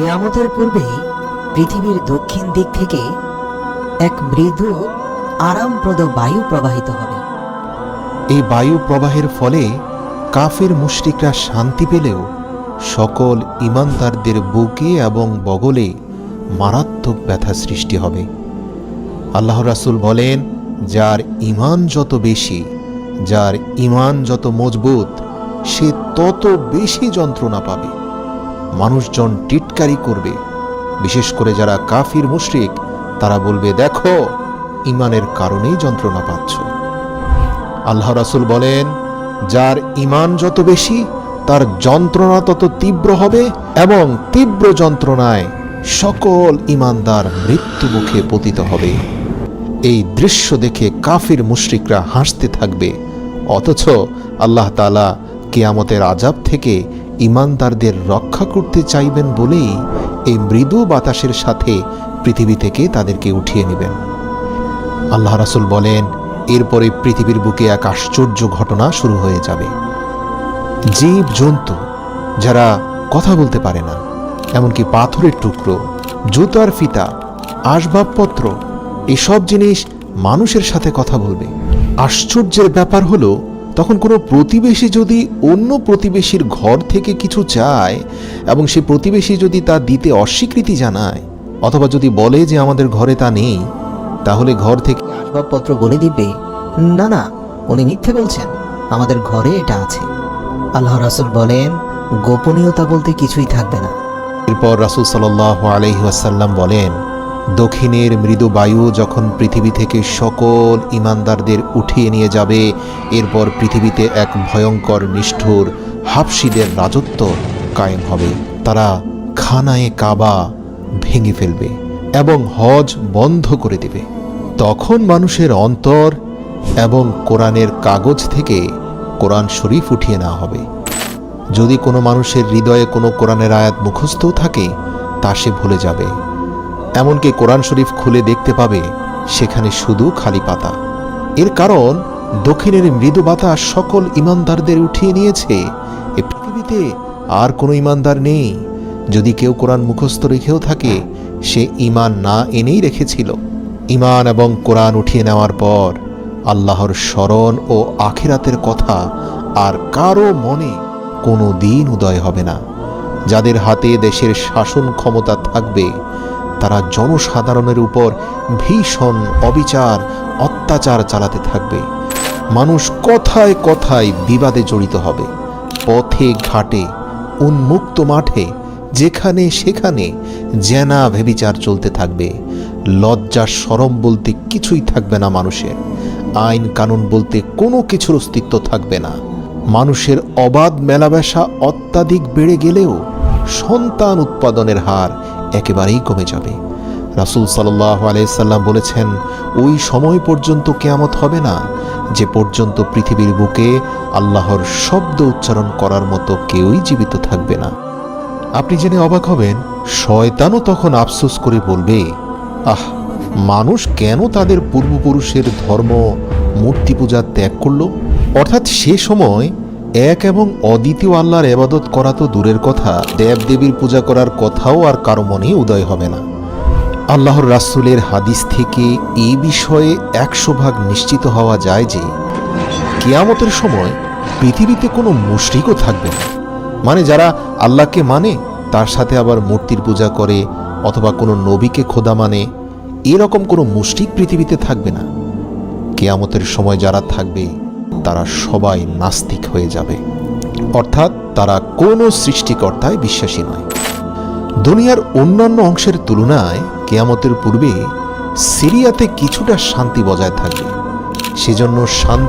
কেয়ামতের পূর্বেই পৃথিবীর দক্ষিণ দিক থেকে এক মৃদু, আরামপ্রদ বায়ু প্রবাহিত হবে। এই বায়ু প্রবাহের ফলে কাফের মুশরিকরা শান্তি পেলেও সকল ইমানদারদের বুকে এবং বগলে মারাত্মক ব্যথা সৃষ্টি হবে। আল্লাহ রাসুল বলেন, যার ইমান যত বেশি, যার ইমান যত মজবুত, সে তত বেশি যন্ত্রণা পাবে। মানুষজন টিটকারি করবে। বিশেষ করে যারা কাফির মুশরিক, তারা বলবে, দেখো ইমানের কারণেই যন্ত্রণা পাচ্ছ। আল্লাহ রাসূল বলেন, যার ইমান যত বেশি, তার যন্ত্রণা তত তীব্র হবে এবং তীব্র যন্ত্রণায় সকল ইমানদার মৃত্যু মুখে পতিত হবে। এই দৃশ্য দেখে কাফির মুশরিকরা হাসতে থাকবে। অথচ আল্লাহ তাআলা কেয়ামতের আজাব থেকে ইমানদারদের রক্ষা করতে চাইবেন বলেই এই মৃদু বাতাসের সাথে পৃথিবী থেকে তাদেরকে উঠিয়ে নেবেন। আল্লাহ রাসুল বলেন, এরপরে পৃথিবীর বুকে এক আশ্চর্য ঘটনা শুরু হয়ে যাবে। জীব জন্তু যারা কথা বলতে পারে না, এমনকি পাথরের টুকরো, জুতার ফিতা, আসবাবপত্র, এসব জিনিস মানুষের সাথে কথা বলবে। আশ্চর্যের ব্যাপার হলো তখন কোনো প্রতিবেশী যদি অন্য প্রতিবেশীর ঘর থেকে কিছু চায় এবং সে প্রতিবেশী যদি তা দিতে অস্বীকৃতি জানায় অথবা যদি বলে যে আমাদের ঘরে তা নেই তাহলে ঘর থেকে আসবাবপত্র বলে দিবে। না না উনি মিথ্যে বলছেন। আমাদের ঘরে এটা আছে। আল্লাহ রাসূল বলেন গোপনীয়তা বলতে কিছুই থাকবে না। এরপর রাসুল সাল্লাহ আলহিহাসাল্লাম বলেন দক্ষিণের মৃদু বায়ু যখন পৃথিবী থেকে সকল ইমানদারদের উঠিয়ে নিয়ে যাবে, এরপর পৃথিবীতে এক ভয়ঙ্কর নিষ্ঠুর হাফসিদের রাজত্ব কায়েম হবে। তারা খানায়ে কাবা ভেঙে ফেলবে এবং হজ বন্ধ করে দেবে। তখন মানুষের অন্তর এবং কোরআনের কাগজ থেকে কোরআন শরীফ উঠিয়ে নেওয়া হবে। যদি কোনো মানুষের হৃদয়ে কোনো কোরআনের আয়াত মুখস্থ থাকে, তা সে ভুলে যাবে। এমনকি কোরআন শরীফ খুলে দেখতে পাবে, সেখানে শুধু খালি পাতা। এর কারণ, দক্ষিণের মৃদু বাতাস সকল ইমানদারদের উঠিয়ে নিয়েছে। এ পৃথিবীতে আর কোনো ইমানদার নেই। যদি কেউ কোরআন মুখস্থ রেখেও থাকে, সে ইমান না এনেই রেখেছিল। ইমান এবং কোরআন উঠিয়ে নেওয়ার পর, আল্লাহর স্মরণ ও আখিরাতের কথা আর কারও মনে কোনো দিন উদয় হবে না। যাদের হাতে দেশের শাসন ক্ষমতা থাকবে তারা জনসাধারণের উপর ভীষণ অবিচার, অত্যাচার চালাতে থাকবে। মানুষ কথায় কথায় বিবাদে জড়িত হবে। পথে, ঘাটে, উন্মুক্ত মাঠে, যেখানে সেখানে জেনা ভেবিচার চলতে থাকবে। লজ্জা, সরম বলতে কিছুই থাকবে না মানুষের। আইন, কানুন বলতে কোনো কিছুর অস্তিত্ব থাকবে না। মানুষের অবাধ মেলাবেশা অত্যাধিক বেড়ে গেলেও সন্তান উৎপাদনের হার একেবারেই কমে যাবে। রাসুল সাল্লাহ আলাইসাল্লাম বলেছেন, ওই সময় পর্যন্ত কেয়ামত হবে না, যে পর্যন্ত পৃথিবীর বুকে আল্লাহর শব্দ উচ্চারণ করার মতো কেউই জীবিত থাকবে না। আপনি জেনে অবাক হবেন, শয়তানও তখন আফসোস করে বলবে, আহ, মানুষ কেন তাদের পূর্বপুরুষের ধর্ম, মূর্তি পূজা ত্যাগ করল? অর্থাৎ সে সময় এক এবং অদ্বিতীয় আল্লাহর এবাদত করা তো দূরের কথা, দেবদেবীর পূজা করার কথাও আর কারও মনে উদয় হবে না। আল্লাহর রাসূলের হাদিস থেকে এই বিষয়ে একশো ভাগ নিশ্চিত হওয়া যায় যে, কেয়ামতের সময় পৃথিবীতে কোনো মুশরিকও থাকবে না। মানে যারা আল্লাহকে মানে তার সাথে আবার মূর্তির পূজা করে অথবা কোনো নবীকে খোদা মানে এরকম কোনো মুশরিক পৃথিবীতে থাকবে না। কেয়ামতের সময় যারা থাকবে তারা সবাই নাস্তিক হয়ে যাবে। অর্থাৎ তারা কোনো সৃষ্টিকর্তায় বিশ্বাসী নয়। দুনিয়ার অন্যান্য অংশের তুলনায় কেয়ামতের পূর্বে সিরিয়াতে কিছুটা শান্তি বজায় থাকবে। সেজন্য শান্তি